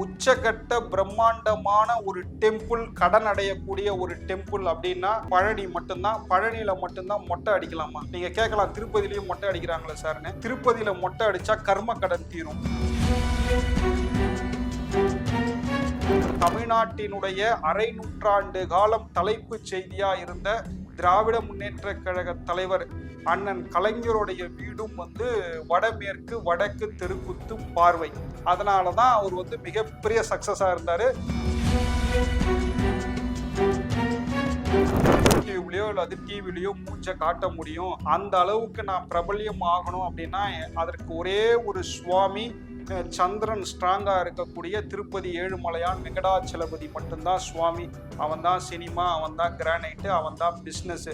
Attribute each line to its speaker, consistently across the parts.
Speaker 1: உச்சகட்ட பிரம்மாண்டமான ஒரு டெம்பிள் கடன் அடையக்கூடிய ஒரு டெம்பிள் அப்படின்னா பழனி மட்டும்தான். பழனியில மட்டும்தான் மொட்டை அடிக்கலாமா? நீங்க கேட்கலாம் திருப்பதியிலயும் மொட்டை அடிக்கிறாங்களே சார்னு. திருப்பதியில மொட்டை அடிச்சா கர்ம கடன் தீரும். தமிழ்நாட்டினுடைய அரை நூற்றாண்டு காலம் தலைப்பு செய்தியா இருந்த திராவிட முன்னேற்ற கழக தலைவர் அண்ணன் கலைஞருடைய வீடும் வந்து வடமேற்கு வடக்கு தெருக்குத்து பார்வை. அதனால தான் அவர் வந்து மிகப்பெரிய சக்சஸாக இருந்தார். யூடியூப்லயோ அல்லது டிவிலையோ மூச்சை காட்ட முடியும். அந்த அளவுக்கு நான் பிரபல்யம் ஆகணும் அப்படின்னா அதற்கு ஒரே ஒரு சுவாமி சந்திரன் ஸ்ட்ராங்காக இருக்கக்கூடிய திருப்பதி ஏழுமலையான் வெங்கடாச்சலபதி மட்டும்தான் சுவாமி. அவன் தான் சினிமா அவன் தான் கிரானைட்டு அவன் தான் பிஸ்னஸ்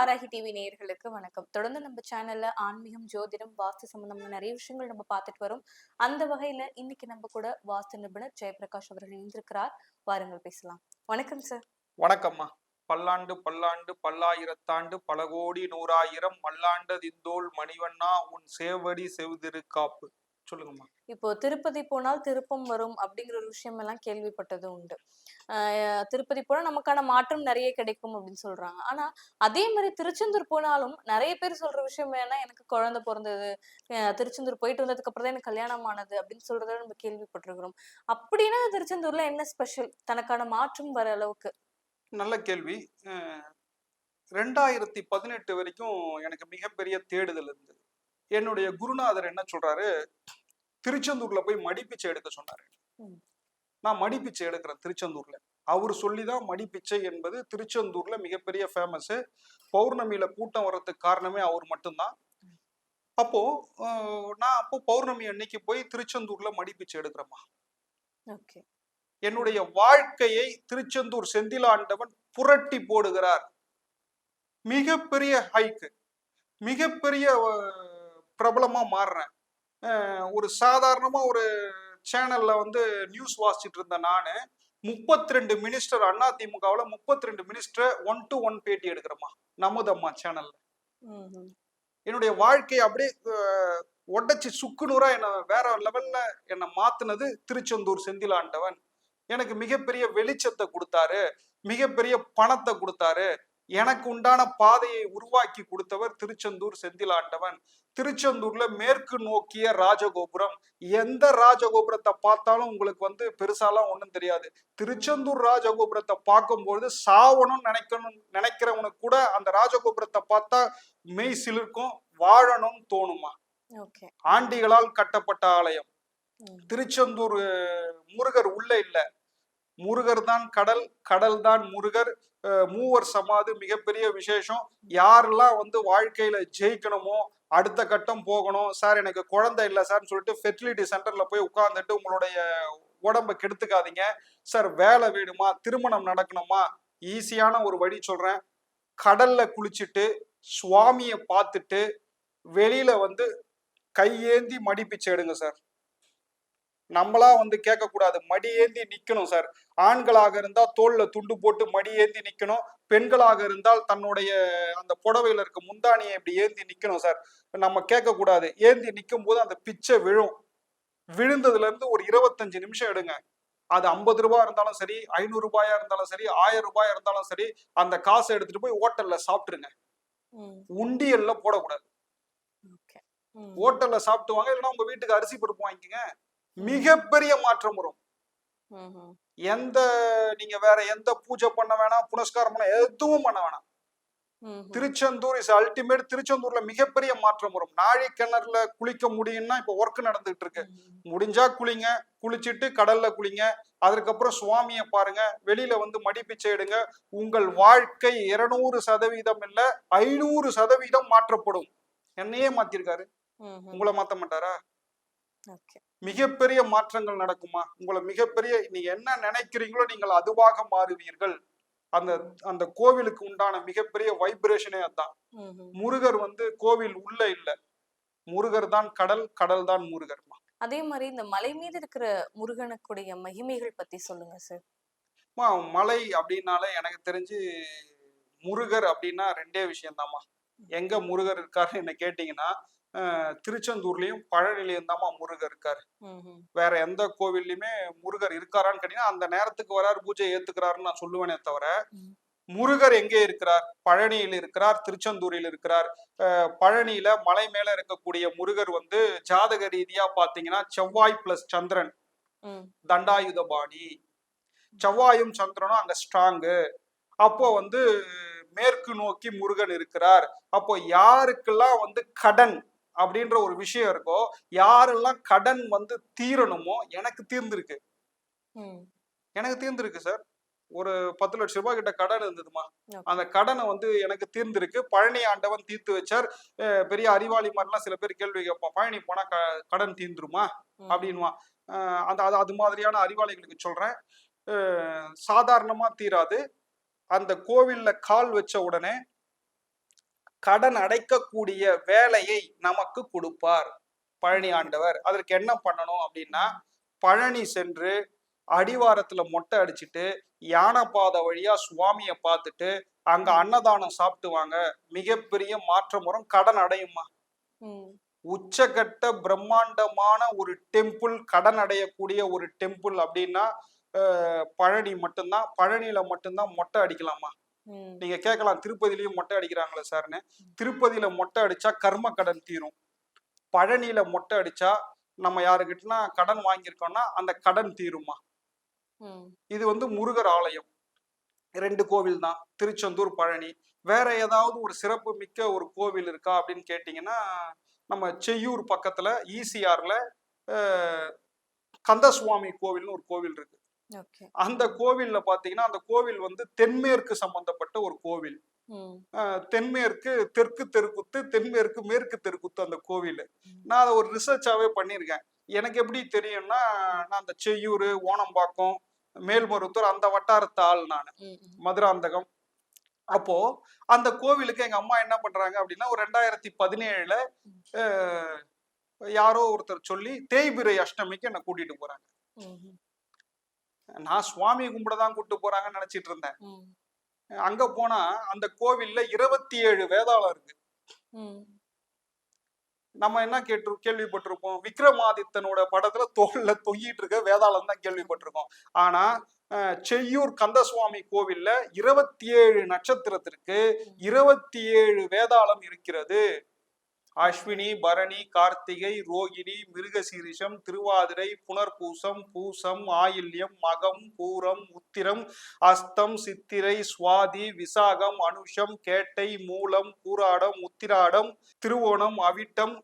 Speaker 2: வாராகி டிவி நேயர்களுக்கு வணக்கம். தொடர்ந்து நம்ம சேனல்ல ஆன்மீகம் ஜோதிடம் வாஸ்து சம்பந்தமான நிறைய விஷயங்கள் நம்ம பார்த்துட்டு வரோம். அந்த வகையில இன்னைக்கு நம்ம கூட வாஸ்து நிபுணர் ஜெயபிரகாஷ் அவர்கள் இணைந்திருக்கிறார். வாருங்கள் பேசலாம். வணக்கம் சார்
Speaker 1: வணக்கம்மா. பல்லாண்டு பல்லாண்டு பல்லாயிரத்தாண்டு பல கோடி நூறாயிரம் மல்லாண்டதிந்தோள் மணிவண்ணா உன் சேவடி செவ்திருக்காப்பு சொல்லுங்கம்மா.
Speaker 2: இப்போ திருப்பதி போனால் திருப்பம் வரும் அப்படிங்கிற ஒரு விஷயம் எல்லாம் கேள்விப்பட்டது உண்டு. திருப்பதி போனா நமக்கான மாற்றம் நிறைய கிடைக்கும் அப்படின்னு சொல்றாங்க. ஆனா அதே மாதிரி திருச்செந்தூர் போனாலும் நிறைய பேர் சொல்ற விஷயம் என்னன்னா எனக்கு குழந்தை பிறந்தது திருச்செந்தூர் போயிட்டு வந்ததுக்கு அப்புறம் தான் எனக்கு கல்யாணம் ஆனது அப்படின்னு சொல்றத நம்ம கேள்விப்பட்டிருக்கிறோம். அப்படின்னா திருச்செந்தூர்ல என்ன ஸ்பெஷல் தனக்கான மாற்றம் வர அளவுக்கு.
Speaker 1: நல்ல கேள்வி. ரெண்டாயிரத்தி பதினெட்டு வரைக்கும் எனக்கு மிகப்பெரிய தேடுதல் இருந்தது. என்னுடைய குருநாதர் என்ன சொல்றாரு? திருச்செந்தூர்ல போய் மடிப்பிச்சை எடுக்க சொன்னாரு. நான் மடிப்பிச்சை எடுக்கிறேன் திருச்செந்தூர்ல. அவர் சொல்லிதான் மடிப்பிச்சை என்பது திருச்செந்தூர்ல மிகப்பெரிய ஃபேமஸ் பௌர்ணமியில கூட்டம் வர்றதுக்கு காரணமே அவர் மட்டும்தான். அப்போ நான் அப்போ பௌர்ணமி அன்னைக்கு போய் திருச்செந்தூர்ல மடிப்பிச்சை எடுக்கிறேம்மா.
Speaker 2: ஓகே.
Speaker 1: என்னுடைய வாழ்க்கையை திருச்செந்தூர் செந்திலாண்டவன் புரட்டி போடுகிறார். மிகப்பெரிய ஹைக்கு மிகப்பெரிய பிரபலமா மாறுறேன். ஒரு சாதாரணமா ஒரு சேனல்ல வந்து நியூஸ் வாசிச்சுட்டு இருந்த நானு முப்பத்தி ரெண்டு மினிஸ்டர் அதிமுகவுல முப்பத்தி ரெண்டு மினிஸ்டர் ஒன் டு ஒன் பேட்டி எடுக்கிறேம்மா நமதம்மா சேனல்ல. என்னுடைய வாழ்க்கையை அப்படியே உடைச்சு சுக்குநூறா என்ன வேற லெவல்ல என்னை மாத்துனது திருச்செந்தூர் செந்திலாண்டவன் எனக்கு மிகப்பெரிய வெளிச்சத்தை கொடுத்தாரு மிகப்பெரிய பணத்தை கொடுத்தாரு எனக்கு உண்டான பாதையை உருவாக்கி கொடுத்தவர் திருச்செந்தூர் செந்திலாண்டவன் திருச்செந்தூர்ல மேற்கு நோக்கிய ராஜகோபுரம். எந்த ராஜகோபுரத்தை பார்த்தாலும் உங்களுக்கு வந்து பெருசாலாம் ஒண்ணும் தெரியாது. திருச்செந்தூர் ராஜகோபுரத்தை பார்க்கும்பொழுது சாவணும்னு நினைக்கணும் நினைக்கிறவனுக்கு கூட அந்த ராஜகோபுரத்தை பார்த்தா மெய் சிலிர்க்கும் வாழணும்னு தோணுமா? ஆண்டிகளால் கட்டப்பட்ட ஆலயம். திருச்செந்தூர் முருகர் உள்ள இல்ல. முருகர் தான் கடல் கடல் தான் முருகர். மூவர் சமாது மிகப்பெரிய விசேஷம். யாரெல்லாம் வந்து வாழ்க்கையில ஜெயிக்கணுமோ அடுத்த கட்டம் போகணும் சார் எனக்கு குழந்தை இல்லை சார்னு சொல்லிட்டு ஃபெர்டிலிட்டி சென்டர்ல போய் உட்கார்ந்துட்டு உங்களுடைய உடம்ப கெடுத்துக்காதீங்க. சார் வேலை வேணுமா? திருமணம் நடக்கணுமா? ஈஸியான ஒரு வழி சொல்றேன். கடல்ல குளிச்சுட்டு சுவாமியை பார்த்துட்டு வெளியில வந்து கையேந்தி மடிப்பிச்சு எடுங்க சார். நம்மளா வந்து கேட்கக்கூடாது. மடி ஏந்தி நிக்கணும் சார் ஆண்களாக இருந்தா தோல்ல துண்டு போட்டு மடி ஏந்தி நிக்கணும். பெண்களாக இருந்தால் தன்னுடைய அந்த புடவையில இருக்க முந்தானியை இப்படி ஏந்தி நிக்கணும் சார் நம்ம கேட்கக்கூடாது. ஏந்தி நிற்கும் போது அந்த பிச்சை விழும். விழுந்ததுல இருந்து ஒரு இருபத்தஞ்சு நிமிஷம் எடுங்க. அது ஐம்பது ரூபாய் இருந்தாலும் சரி ஐநூறு ரூபாயா இருந்தாலும் சரி ஆயிரம் ரூபாயா இருந்தாலும் சரி அந்த காசை எடுத்துட்டு போய் ஹோட்டல்ல சாப்பிட்டுருங்க. உண்டியல்ல போடக்கூடாது. ஹோட்டல்ல சாப்பிட்டு வாங்க. இல்லைன்னா உங்க வீட்டுக்கு அரிசி பருப்பு வாங்கிக்கங்க. மிகப்பெரிய மாற்றம் வரும். எந்த நீங்க வேற எந்த பூஜை பண்ண வேணாம் புனஸ்காரம் பண்ண எதுவும் பண்ண வேணாம். திருச்செந்தூர் இஸ் அல்டிமேட் திருச்செந்தூர்ல மிகப்பெரிய மாற்றம் வரும். நாழி கிணறுல குளிக்க முடியும்னா இப்ப ஒர்க் நடந்துட்டு இருக்கு. முடிஞ்சா குளிங்க குளிச்சுட்டு கடல்ல குளிங்க அதுக்கப்புறம் சுவாமியை பாருங்க வெளியில வந்து மடிப்பிச்சை எடுங்க. உங்கள் வாழ்க்கை இருநூறு சதவீதம் இல்ல ஐநூறு சதவீதம் மாற்றப்படும். என்னையே மாத்திருக்காரு. உங்களை மாத்த மாட்டாரா? மிகப்பெரிய மாற்றங்கள் நடக்குமா? உங்களை மிகப்பெரிய நீங்க என்ன நினைக்கிறீங்களோ நீங்கள் அதுவாக மாறுவீர்கள். அந்த அந்த கோவிலுக்கு உண்டான மிகப்பெரிய வைப்ரேஷனே அதான். முருகர் வந்து கோவில் உள்ள இல்ல. முருகர் தான் கடல் கடல் தான் முருகர்
Speaker 2: அதே மாதிரி இந்த மலை மீது இருக்கிற முருகனுக்குடைய மகிமைகள் பத்தி சொல்லுங்க சார்.
Speaker 1: மலை அப்படின்னாலே எனக்கு தெரிஞ்சு முருகர் அப்படின்னா ரெண்டே விஷயம்தாம்மா. எங்க முருகர் இருக்காருன்னு என்ன கேட்டீங்கன்னா திருச்செந்தூர்லயும் பழனிலையும் தாம்மா முருகர் இருக்காரு. வேற எந்த கோவில்லையுமே முருகர் இருக்காரான்னு கேட்டீங்கன்னா அந்த நேரத்துக்கு வராரு பூஜை ஏத்துக்கிறாருன்னு நான் சொல்லுவேனே தவிர. முருகர் எங்கே இருக்கிறார்? பழனியில் இருக்கிறார் திருச்செந்தூரில் இருக்கிறார். பழனியில மலை மேல இருக்கக்கூடிய முருகர் வந்து ஜாதக ரீதியா பாத்தீங்கன்னா செவ்வாய் பிளஸ் சந்திரன். தண்டாயுதபாணி. செவ்வாயும் சந்திரனும் அங்க ஸ்ட்ராங்கு அப்போ வந்து மேற்கு நோக்கி முருகன் இருக்கிறார். அப்போ யாருக்கெல்லாம் வந்து கடன் அப்படின்ற ஒரு விஷயம் இருக்கோ யாரெல்லாம் கடன் வந்து தீரணுமோ எனக்கு தீர்ந்திருக்கு. எனக்கு தீர்ந்திருக்கு சார். ஒரு பத்து லட்ச ரூபாய் கிட்ட கடன் இருந்ததுமா. அந்த கடனை வந்து எனக்கு தீர்ந்திருக்கு. பழனி ஆண்டவன் தீர்த்து வச்சார். பெரிய அறிவாளி மாதிரிலாம் சில பேர் கேள்வி கேட்பான். பழனி போனா க- கடன் தீர்ந்துருமா. அப்படின்வான் அந்த அது அது மாதிரியான அறிவாளிகளுக்கு சொல்றேன். சாதாரணமா தீராது. அந்த கோவில்ல கால் வச்ச உடனே கடன் அடைக்கக்கூடிய வேலையை நமக்கு கொடுப்பார். பழனி ஆண்டவர். அதற்கு என்ன பண்ணணும் அப்படின்னா பழனி சென்று அடிவாரத்துல மொட்டை அடிச்சிட்டு யானைப்பாதை வழியா சுவாமியை பார்த்துட்டு அங்க அன்னதானம் சாப்பிட்டு வாங்க மிகப்பெரிய மாற்றம் வரும். கடன் அடையுமா. உச்சகட்ட பிரம்மாண்டமான ஒரு டெம்பிள் கடன் அடையக்கூடிய ஒரு டெம்பிள் அப்படின்னா பழனி மட்டும்தான். பழனியில மட்டும்தான் மொட்டை அடிக்கலாமா. நீங்க கேட்கலாம் திருப்பதியிலயும் மொட்டை அடிக்கிறாங்களே சார்னு. திருப்பதியில மொட்டை அடிச்சா கர்ம கடன் தீரும். பழனியில மொட்டை அடிச்சா நம்ம யாருக்கிட்டனா கடன் வாங்கியிருக்கோம்னா அந்த கடன் தீருமா. இது வந்து முருகர் ஆலயம். ரெண்டு கோவில் தான். திருச்செந்தூர் பழனி. வேற ஏதாவது ஒரு சிறப்பு மிக்க ஒரு கோவில் இருக்கா அப்படின்னு கேட்டிங்கன்னா நம்ம செய்யூர் பக்கத்துல ஈசிஆர்ல கந்தசுவாமி கோவில்னு ஒரு கோவில் இருக்கு. அந்த கோவில்ல பாத்தீங்கன்னா அந்த கோவில் வந்து தென்மேற்கு சம்பந்தப்பட்ட ஒரு கோவில். தென்மேற்கு தெற்கு தெருக்குத்து தென்மேற்கு மேற்கு தெருக்குத்து அந்த கோவில். நான் அதை ஒரு ரிசர்ச்சாவே பண்ணியிருக்கேன். எனக்கு எப்படி தெரியும்னா நான் அந்த செய்யூர் ஓணம்பாக்கம் மேல்மருத்தூர் அந்த வட்டாரத்து ஆள் நான். மதுராந்தகம். அப்போ அந்த கோவிலுக்கு எங்க அம்மா என்ன பண்றாங்க அப்படின்னா ஒரு ரெண்டாயிரத்தி பதினேழுல யாரோ ஒருத்தர் சொல்லி தேய்பிரை அஷ்டமிக்கு என்னை கூட்டிட்டு போறாங்க. நான் சுவாமி கும்பிட தான் கூட்டு போறாங்கன்னு நினைச்சிட்டு இருந்தேன். அங்க போனா அந்த கோவில்ல இருபத்தி ஏழு வேதாளம் இருக்கு. நம்ம என்ன கேட்டு கேள்விப்பட்டிருப்போம். விக்ரமாதித்தனோட படத்துல தோல்ல தொங்கிட்டு இருக்க வேதாளம் தான் கேள்விப்பட்டிருக்கோம். ஆனா அஹ், செய்யூர் கந்தசுவாமி கோவில்ல இருபத்தி ஏழு நட்சத்திரத்திற்கு இருபத்தி ஏழு வேதாளம் இருக்கிறது. அஸ்வினி பரணி கார்த்திகை ரோகிணி மிருகசீரிஷம் திருவாதிரை புனர்பூசம் பூசம் ஆயில்யம் மகம் பூரம் உத்திரம் அஸ்தம் சித்திரை சுவாதி விசாகம் அனுஷம் கேட்டை மூலம் பூராடம் உத்திராடம் திருவோணம் அவிட்டம்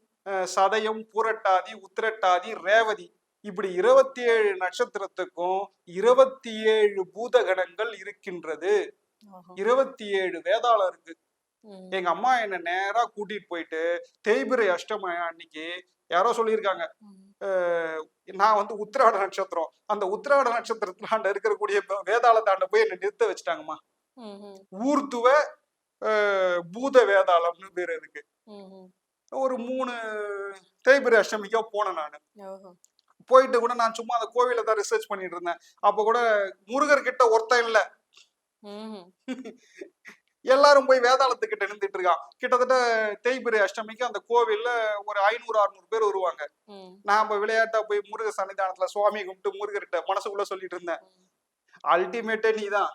Speaker 1: சதயம் பூரட்டாதி உத்திரட்டாதி ரேவதி இப்படி இருபத்தி ஏழு நட்சத்திரத்துக்கும் இருபத்தி ஏழு பூதகணங்கள் இருக்கின்றது. இருபத்தி ஏழு வேதாளம் இருக்கு. எங்க அம்மா என்ன நேரா கூட்டிட்டு போயிட்டு தேய்பிரை அஷ்டமி அன்னைக்கு யாரோ சொல்லியிருக்காங்க. நான் வந்து உத்திராட நட்சத்திரம். அந்த உத்திராட நட்சத்திரத்தாண்ட இருக்கக்கூடிய வேதாளத்தாண்ட போய் என்ன நிறுத்த வச்சுட்டாங்கம்மா. ஊர்த்துவ பூத வேதாளம்னு பேர் இருக்கு. ஒரு மூணு தேய்பிரை அஷ்டமிக்கா போனேன் நான். போயிட்டு கூட நான் சும்மா அந்த கோவில தான் ரிசர்ச் பண்ணிட்டு இருந்தேன். அப்ப கூட முருகர் கிட்ட ஒருத்தன் இல்ல. எல்லாரும் போய் வேதாளத்துக்கிட்ட நின்றுட்டு இருக்கான். கிட்டத்தட்ட தேய்பிரை அஷ்டமிக்கு அந்த கோவில்ல ஒரு ஐநூறு அறுநூறு பேர் வருவாங்க. நாம விளையாட்டா போய் முருக சன்னிதானத்துல சுவாமி கும்பிட்டு முருகர்கிட்ட மனசுக்குள்ள சொல்லிட்டு இருந்தேன். அல்டிமேட்டே நீதான்.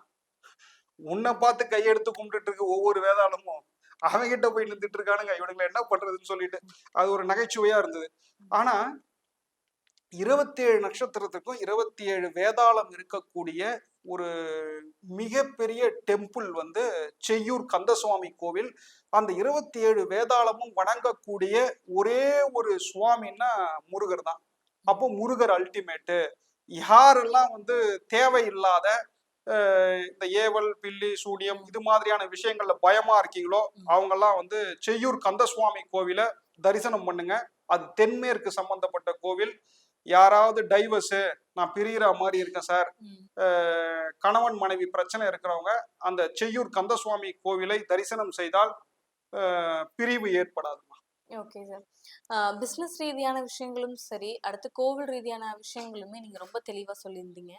Speaker 1: உன்னை பார்த்து கையெடுத்து கும்பிட்டுட்டு இருக்கு ஒவ்வொரு வேதாளமும் அவன்கிட்ட போய் நின்றுட்டு இருக்கானுங்க. இவனுங்களை என்ன பண்றதுன்னு சொல்லிட்டு அது ஒரு நகைச்சுவையா இருந்தது. ஆனா இருபத்தி ஏழு நட்சத்திரத்துக்கும் இருபத்தி ஏழு வேதாளம் இருக்கக்கூடிய ஒரு மிகப்பெரிய டெம்பிள் வந்து செய்யூர் கந்தசுவாமி கோவில். அந்த இருபத்தி ஏழு வேதாளமும் வணங்கக்கூடிய ஒரே ஒரு சுவாமின்னா முருகர் தான். அப்போ முருகர் அல்டிமேட்டு யாரெல்லாம் வந்து தேவையில்லாத இந்த ஏவல் பில்லி சூனியம் இது மாதிரியான விஷயங்கள்ல பயமா இருக்கீங்களோ அவங்கெல்லாம் வந்து செய்யூர் கந்தசுவாமி கோவிலை தரிசனம் பண்ணுங்க. அது தென்மேற்கு சம்பந்தப்பட்ட கோவில். யாராவது டைவர்ஸ் நான் பிரிகிற மாதிரி இருக்கேன் சார் கணவன் மனைவி பிரச்சனை இருக்கிறவங்க அந்த செய்யூர் கந்தசுவாமி கோவிலை தரிசனம் செய்தால் பிரிவு ஏற்படாதுமா?
Speaker 2: ஓகே சார் பிஸ்னஸ் ரீதியான விஷயங்களும் சரி அடுத்து கோவில் ரீதியான விஷயங்களுமே நீங்க ரொம்ப தெளிவா சொல்லியிருந்தீங்க.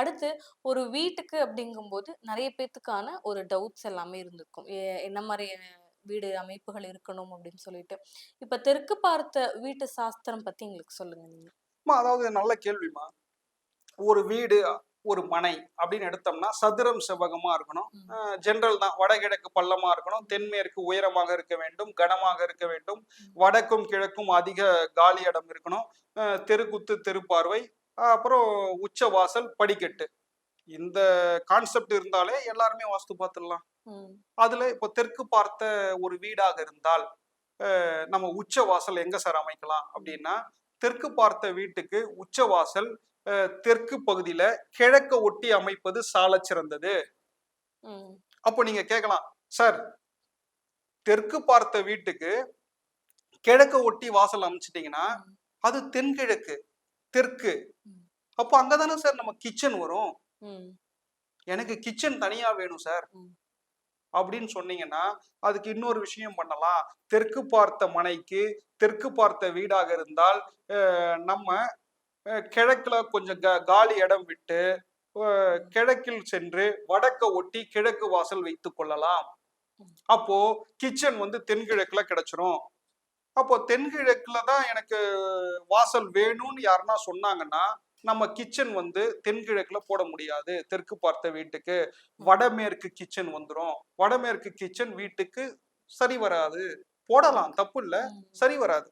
Speaker 2: அடுத்து ஒரு வீட்டுக்கு அப்படிங்கும்போது நிறைய பேத்துக்கான ஒரு டவுட்ஸ் எல்லாமே இருந்திருக்கும். என்ன மாதிரி வீடு அமைப்புகள் இருக்கணும் அப்படின்னு சொல்லிட்டு. இப்ப தெற்கு பார்த்த வீட்டு சாஸ்திரம் பத்தி எங்களுக்கு சொல்லுங்க நீங்க.
Speaker 1: அம்மா, அதாவது நல்ல கேள்விமா ஒரு வீடு ஒரு மனை அப்படின்னு எடுத்தோம்னா சதுரம் செவ்வகமா இருக்கணும்.
Speaker 2: ம்.
Speaker 1: ஜென்ரல் தான். வடகிழக்கு பள்ளமா இருக்கணும். தென்மேற்கு உயரமாக இருக்க வேண்டும். கனமாக இருக்க வேண்டும். வடக்கும் கிழக்கும் அதிக காலி இடம் இருக்கணும். தெருக்குத்து தெருப்பார்வை அப்புறம் உச்ச வாசல் படிக்கட்டு. இந்த கான்செப்ட் இருந்தாலே எல்லாருமே வாஸ்து பார்த்துடலாம்.
Speaker 2: ம்,
Speaker 1: அதுல இப்போ தெற்கு பார்த்த ஒரு வீடாக இருந்தால் நம்ம உச்ச வாசல் எங்க சார் அமைக்கலாம் அப்படின்னா தெற்கு பார்த்த வீட்டுக்கு உச்ச வாசல் அஹ் தெற்கு பகுதியில கிழக்க ஒட்டி அமைப்பது சாலச் சிறந்தது அப்போ நீங்க கேட்கலாம் சார் தெற்கு பார்த்த வீட்டுக்கு கிழக்க ஒட்டி வாசல் அமைச்சிட்டீங்கன்னா. அது தென்கிழக்கு தெற்கு. அப்போ அங்கதானே சார் நம்ம கிச்சன் வரும் எனக்கு கிச்சன் தனியா வேணும் சார். அப்படின்னு சொன்னீங்கன்னா அதுக்கு இன்னொரு விஷயம் பண்ணலாம். தெற்கு பார்த்த மனைக்கு தெற்கு பார்த்த வீடாக இருந்தால் நம்ம கிழக்கில் கிழக்குல கொஞ்சம் க காலி இடம் விட்டு கிழக்கில் சென்று வடக்க ஒட்டி கிழக்கு வாசல் வைத்து கொள்ளலாம். அப்போ கிச்சன் வந்து தென்கிழக்குல கிடைச்சிரும். அப்போ தென்கிழக்குல தான் எனக்கு வாசல் வேணும்னு யாருன்னா சொன்னாங்கன்னா நம்ம கிச்சன் வந்து தென்கிழக்குல போட முடியாது. தெற்கு பார்த்த வீட்டுக்கு வடமேற்கு கிச்சன் வந்துரும். வடமேற்கு கிச்சன் வீட்டுக்கு சரி வராது. போடலாம் தப்பு இல்ல. சரி வராது.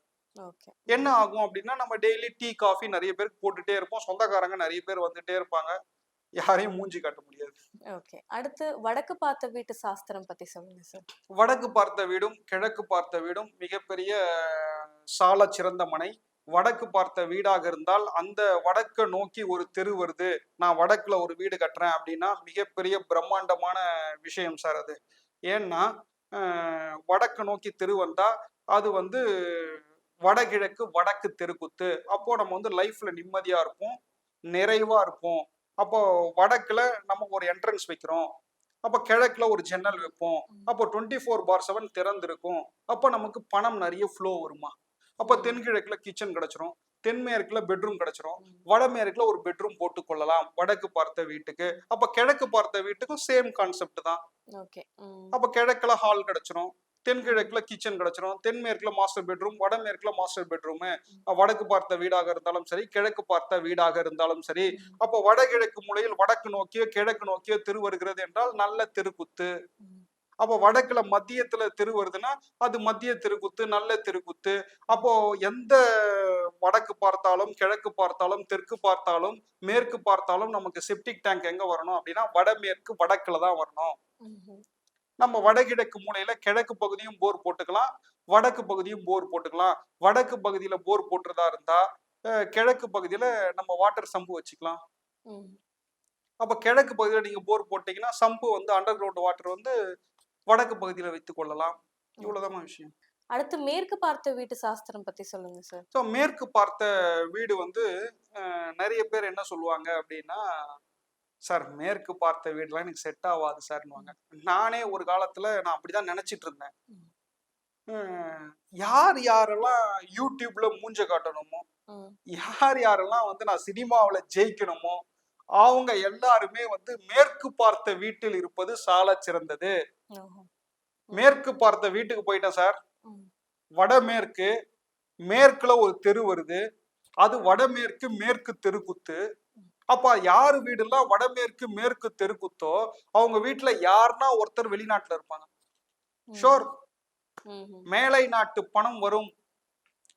Speaker 1: என்ன ஆகும் அப்படின்னா நம்ம டெய்லி டீ காஃபி நிறைய பேர் போட்டுட்டே இருப்போம். சொந்தக்காரங்க நிறைய பேர் வந்துட்டே இருப்பாங்க. யாரையும் மூஞ்சி காட்ட முடியாது.
Speaker 2: ஓகே. அடுத்து வடக்கு பார்த்த வீட்டு சாஸ்திரம் பத்தி சொல்லுங்க சார்.
Speaker 1: வடக்கு பார்த்த வீடும் கிழக்கு பார்த்த வீடும் மிகப்பெரிய சால சிறந்த மனை. வடக்கு பார்த்த வீடாக இருந்தால் அந்த வடக்க நோக்கி ஒரு தெரு வருது. நான் வடக்குல ஒரு வீடு கட்டுறேன் அப்படின்னா மிகப்பெரிய பிரம்மாண்டமான விஷயம் சார் அது. ஏன்னா வடக்கு நோக்கி தெரு வந்தா அது வந்து வடகிழக்கு வடக்கு தெருக்குத்து. அப்போ நம்ம வந்து லைஃப்ல நிம்மதியா இருப்போம் நிறைவா இருப்போம். அப்போ வடக்குல நம்ம ஒரு என்ட்ரன்ஸ் வைக்கிறோம். அப்போ கிழக்குல ஒரு ஜன்னல் வைப்போம். அப்போ டுவெண்ட்டி ஃபோர் பார் செவன் திறந்திருக்கும். அப்போ நமக்கு பணம் நிறைய ஃப்ளோ வருமா? அப்போ தென்கிழக்குல கிச்சன் கிடைச்சிரும். தென்மேற்குல பெட்ரூம் கிடைச்சிரும். வடமேற்குல ஒரு பெட்ரூம் போட்டு கொள்ளலாம். வடக்கு பார்த்த வீட்டுக்கு. அப்ப கிழக்கு பார்த்த வீட்டுக்கும் சேம் கான்செப்ட் தான். அப்ப கிழக்குல ஹால் கிடைச்சிரும். தென்கிழக்குல கிச்சன் கிடைச்சிரும். தென்மேற்குல மாஸ்டர் பெட்ரூம் வடமேற்குல மாஸ்டர் பெட்ரூம் வடக்கு பார்த்த வீடாக இருந்தாலும் சரி கிழக்கு பார்த்த வீடாக இருந்தாலும் சரி அப்போ வடகிழக்கு மூலையில் வடக்கு நோக்கியோ கிழக்கு நோக்கியோ தெரு வருகிறது என்றால் நல்ல தெருக்குத்து. அப்போ வடக்குல மத்தியத்துல தெரு வருதுன்னா அது மத்திய தெருக்குத்து நல்ல தெருக்குத்து. அப்போ எந்த வடக்கு பார்த்தாலும் கிழக்கு பார்த்தாலும் தெற்கு பார்த்தாலும் மேற்கு பார்த்தாலும் நமக்கு செப்டிக் டேங்க் எங்க வரணும் அப்படின்னா வடமேற்கு வடக்குல தான் வரணும். நம்ம வடகிழக்கு மூலையில கிழக்கு பகுதியும் போர் போட்டுக்கலாம் வடக்கு பகுதியும் போர் போட்டுக்கலாம். வடக்கு பகுதியில போர் போட்டுறதா இருந்தா கிழக்கு பகுதியில நம்ம வாட்டர் சம்பு வச்சுக்கலாம். அப்ப கிழக்கு பகுதியில நீங்க போர் போட்டீங்கன்னா சம்பு வந்து அண்டர் கிரவுண்ட் வாட்டர் வந்து வடக்கு பகுதியில வைத்துக் கொள்ளலாம். இவ்வளவுதான் விஷயம்.
Speaker 2: அடுத்து மேற்கு பார்த்த வீட்டு சாஸ்திரம் பத்தி சொல்லுங்க சார்.
Speaker 1: ஸோ மேற்கு பார்த்த வீடு வந்து நிறைய பேர் என்ன சொல்லுவாங்க அப்படின்னா சார் மேற்கு பார்த்த வீடுலாம் எனக்கு செட் ஆகாது சார்னுவாங்க நானே ஒரு காலத்துல நான் அப்படிதான் நினைச்சிட்டு இருந்தேன். யார் யாரெல்லாம் யூடியூப்ல மூஞ்ச காட்டணுமோ யார் யாரெல்லாம் வந்து நான் சினிமாவுல ஜெயிக்கணுமோ அவங்க எல்லாருமே வந்து மேற்கு பார்த்த வீட்டில் இருப்பது சால சிறந்தது. மேற்கு பார்த்த வீட்டுக்கு போயிட்டேன் சார். வடமேற்கு மேற்குல ஒரு தெரு வருது. அது வடமேற்கு மேற்கு தெருக்குத்து அப்ப யாரு வீடுலாம் வடமேற்கு மேற்கு தெருக்குத்தோ அவங்க வீட்டுல யாருன்னா ஒருத்தர் வெளிநாட்டுல இருப்பாங்க. ஷோர். மேலை நாட்டு பணம் வரும்.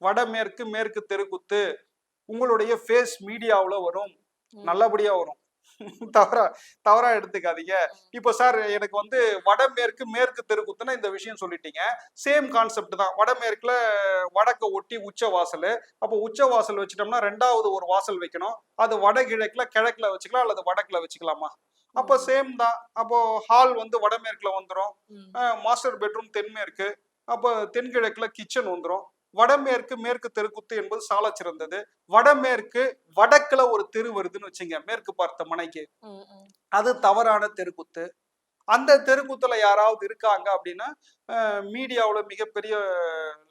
Speaker 1: வடமேற்கு மேற்கு தெருக்குத்து உங்களுடைய ஃபேஸ் மீடியாவுல வரும். நல்லபடியா வரும். தவறா தவறா எடுத்துக்காதீங்க. இப்போ சார் எனக்கு வந்து வடமேற்கு மேற்கு தெருக்குத்துனா இந்த விஷயம் சொல்லிட்டீங்க. சேம் கான்செப்ட் தான். வடமேற்குல வடக்க ஒட்டி உச்ச வாசல். அப்போ உச்ச வாசல் வச்சுட்டோம்னா ரெண்டாவது ஒரு வாசல் வைக்கணும். அது வடகிழக்குல கிழக்குல வச்சுக்கலாம் அல்லது வடக்குல வச்சுக்கலாமா? அப்போ சேம் தான். அப்போ ஹால் வந்து வடமேற்குல வந்துடும். மாஸ்டர் பெட்ரூம் தென்மேற்கு. அப்போ தென்கிழக்குல கிச்சன் வந்துடும் வடமேற்கு மேற்கு தெருக்குத்து என்பது சால சிறந்தது. வடமேற்கு வடக்குல ஒரு தெரு வருதுன்னு வச்சுங்க மேற்கு பார்த்த மனைக்கு. அது தவறான தெருக்குத்து. அந்த தெருக்கூத்துல யாராவது இருக்காங்க அப்படின்னா மீடியாவுல மிகப்பெரிய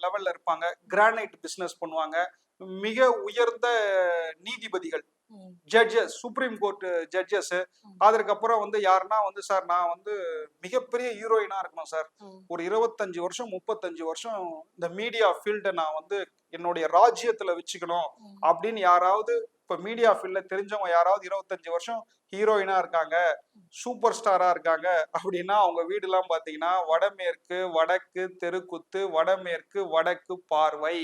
Speaker 1: லெவல்ல இருப்பாங்க. கிரானைட் பிசினஸ் பண்ணுவாங்க. மிக உயர்ந்த நீதிபதிகள். Judges supreme court judges. அதற்கப்புறம் வந்து யாருன்னா வந்து சார் நான் வந்து மிகப்பெரிய ஹீரோயினா இருக்கணும் சார் ஒரு இருபத்தஞ்சு வருஷம் முப்பத்தஞ்சு வருஷம் இந்த மீடியா ஃபீல்டை நான் வந்து என்னுடைய ராஜ்யத்துல வச்சுக்கணும். அப்படின்னு யாராவது இப்ப மீடியா ஃபீல்ட்ல தெரிஞ்சவங்க யாராவது இருபத்தஞ்சு வருஷம் ஹீரோயினா இருக்காங்க சூப்பர் ஸ்டாரா இருக்காங்க அப்படின்னா அவங்க வீடுலாம் பாத்தீங்கன்னா வடமேற்கு வடக்கு தெருக்குத்து வடமேற்கு வடக்கு பார்வை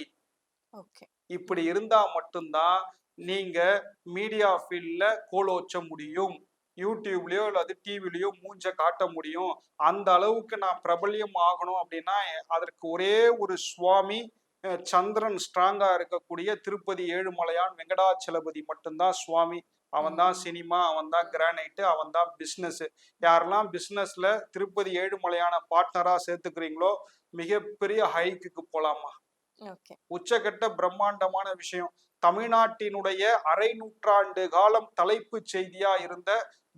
Speaker 2: ஓகே
Speaker 1: இப்படி இருந்தா மட்டும்தான் நீங்க மீடியா ஃபீல்ட்ல கோலோச்ச முடியும். யூடியூப்லயோ அல்லது டிவிலயோ மூஞ்ச காட்ட முடியும். அந்த அளவுக்கு நான் பிரபல்யம் ஆகணும் அப்படின்னா அதற்கு ஒரே ஒரு சுவாமி சந்திரன் ஸ்ட்ராங்கா இருக்கக்கூடிய திருப்பதி ஏழுமலையான் வெங்கடாச்சலபதி மட்டும்தான் சுவாமி. அவன் தான் சினிமா அவன் தான் கிரானைட்டு அவன் தான் பிஸ்னஸ் யாரெல்லாம் பிஸ்னஸ்ல திருப்பதி ஏழுமலையான பார்ட்னரா சேர்த்துக்கிறீங்களோ மிகப்பெரிய ஹைக்குக்கு போலாமா?
Speaker 2: ஓகே
Speaker 1: உச்சகட்ட பிரம்மாண்டமான விஷயம். தமிழ்நாட்டினுடைய அரை நூற்றாண்டு காலம் தலைப்பு செய்தியா இருந்த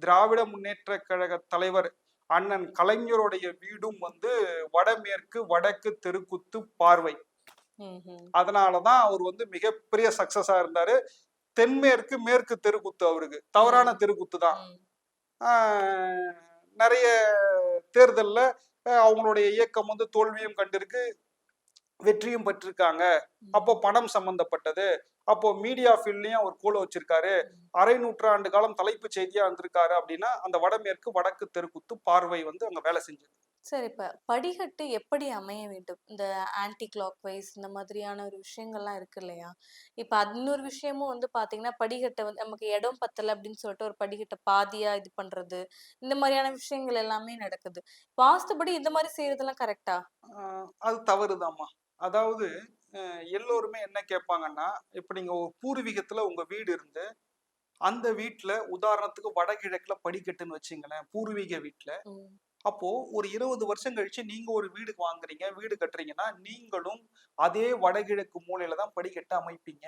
Speaker 1: திராவிட முன்னேற்ற கழக தலைவர் அண்ணன் கலைஞருடைய வீடும் வந்து வடமேற்கு வடக்கு தெருக்குத்து பார்வை. அதனாலதான் அவர் வந்து மிகப்பெரிய சக்சஸா இருந்தாரு. தென்மேற்கு மேற்கு தெருக்குத்து அவருக்கு. தவறான தெருக்குத்து தான் நிறைய தேர்தல்ல அவங்களுடைய இயக்கம் வந்து தோல்வியும் கண்டிருக்கு வெற்றியும் பெற்றிருக்காங்க. அப்போ பணம் சம்பந்தப்பட்டது. அப்போ மீடியா ஃபீல்ட்லயும் அவர் கோல வச்சிருக்காரு. அரை நூற்றாண்டு காலம் தலைப்பு செய்தியா இருந்திருக்காரு அப்படின்னா அந்த வடமேற்கு வடக்கு தெருக்குத்து பார்வை வந்து அங்க வேலை செஞ்சது
Speaker 2: சரி இப்ப படிக்கட்டு எப்படி அமைய வேண்டும்? இந்த ஆன்டி கிளாக் வைஸ் இந்த மாதிரியான ஒரு விஷயங்கள்லாம் இருக்கு இல்லையா? இப்ப இன்னொரு விஷயமும் வந்து பாத்தீங்கன்னா படிக்கட்டை வந்து நமக்கு இடம் பத்தல அப்படின்னு சொல்லிட்டு ஒரு படிக்கட்டை பாதியா இது பண்றது இந்த மாதிரியான விஷயங்கள் எல்லாமே நடக்குது. வாஸ்துபடி இந்த மாதிரி செய்யறதெல்லாம் கரெக்டா
Speaker 1: அது தவறுதாம்மா. அதாவது எல்லோருமே என்ன கேட்பாங்கன்னா இப்ப நீங்க ஒரு பூர்வீகத்துல உங்க வீடு இருந்து அந்த வீட்டுல உதாரணத்துக்கு வடகிழக்குல படிக்கட்டுன்னு வச்சுங்களேன் பூர்வீக வீட்டுல அப்போ ஒரு இருபது வருஷம் கழிச்சு நீங்க ஒரு வீடு வாங்குறீங்க வீடு கட்டுறீங்கன்னா நீங்களும் அதே வடகிழக்கு மூலையில தான் படிக்கட்டு அமைப்பீங்க.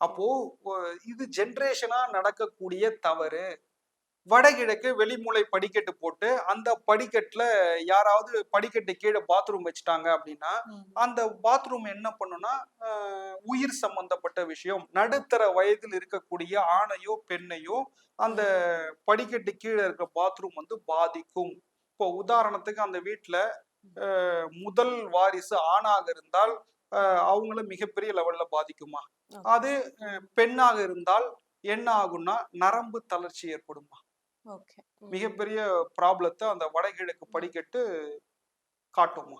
Speaker 1: அப்போ இது ஜென்ரேஷனா நடக்கக்கூடிய தவறு. வடகிழக்கு வெளிமூலை படிக்கட்டு போட்டு அந்த படிக்கட்டுல யாராவது படிக்கட்டு கீழே பாத்ரூம் வச்சுட்டாங்க அப்படின்னா அந்த பாத்ரூம் என்ன பண்ணுனா அஹ், உயிர் சம்பந்தப்பட்ட விஷயம் நடுத்தர வயதில் இருக்கக்கூடிய ஆணையோ பெண்ணையோ அந்த படிக்கட்டு கீழே இருக்க பாத்ரூம் வந்து பாதிக்கும். இப்போ உதாரணத்துக்கு அந்த வீட்டுல முதல் வாரிசு ஆணாக இருந்தால் அவங்கள மிகப்பெரிய லெவல்ல பாதிக்குமா? அது பெண்ணாக இருந்தால் என்ன ஆகும்னா நரம்பு தளர்ச்சி ஏற்படுமா? மிகப்பெரிய ப்ராப்ளத்தை அந்த வடகிழக்கு படிக்கட்டு காட்டுமா.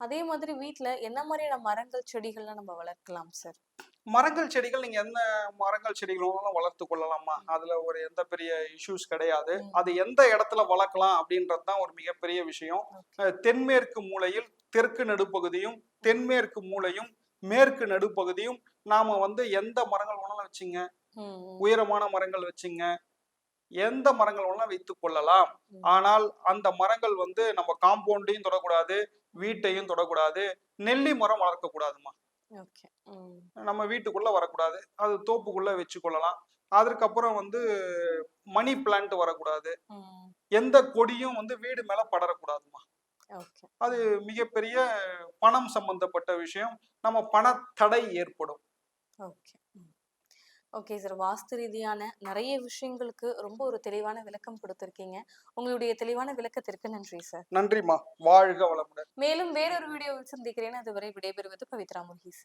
Speaker 2: அதே மாதிரி வீட்ல என்ன மாதிரியான மரங்கள் செடிகள்லாம் நம்ம வளர்க்கலாம் சார்?
Speaker 1: மரங்கள் செடிகள் நீங்க என்ன மரங்கள் செடிகள் வேணாலும் வளர்த்து கொள்ளலாமா? அதுல ஒரு எந்த பெரிய இஷ்யூஸ் கிடையாது. அது எந்த இடத்துல வளர்க்கலாம் அப்படின்றது தான் ஒரு மிகப்பெரிய விஷயம். தென்மேற்கு மூலையில் தெற்கு நடுப்பகுதியும் தென்மேற்கு மூலையும் மேற்கு நடுப்பகுதியும் நாம வந்து எந்த மரங்கள் வேணாலும் வச்சுங்க. உயரமான மரங்கள் வச்சுங்க. எந்த மரங்கள் வேணாலும் வைத்துக் கொள்ளலாம். ஆனால் அந்த மரங்கள் வந்து நம்ம காம்பவுண்டையும் தொடக்கூடாது வீட்டையும் தொடக்கூடாது நெல்லி மரம் வளர்க்க கூடாதுமா
Speaker 2: ஓகே. ம்,
Speaker 1: நம்ம வீட்டுக்குள்ள வரக்கூடாது. அது தோப்புக்குள்ள வச்சு கொள்ளலாம். அதற்கப்புறம் வந்து மணி பிளான்ட் வரக்கூடாது. எந்த கொடியும் வந்து வீடு மேல படரக்கூடாதுமா
Speaker 2: ஓகே.
Speaker 1: அது மிகப்பெரிய பணம் சம்பந்தப்பட்ட விஷயம். நம்ம பணத்தடை ஏற்படும்.
Speaker 2: ஓகே சார் வாஸ்து ரீதியான நிறைய விஷயங்களுக்கு ரொம்ப ஒரு தெளிவான விளக்கம் கொடுத்துருக்கீங்க. உங்களுடைய தெளிவான விளக்கத்திற்கு நன்றி சார்
Speaker 1: நன்றிம்மா. வாழ்க வளமுடன்.
Speaker 2: மேலும் வேறொரு வீடியோவில் சந்திக்கிறேன். அதுவரை விடைபெறுவது பவித்ரா முருகீஸ்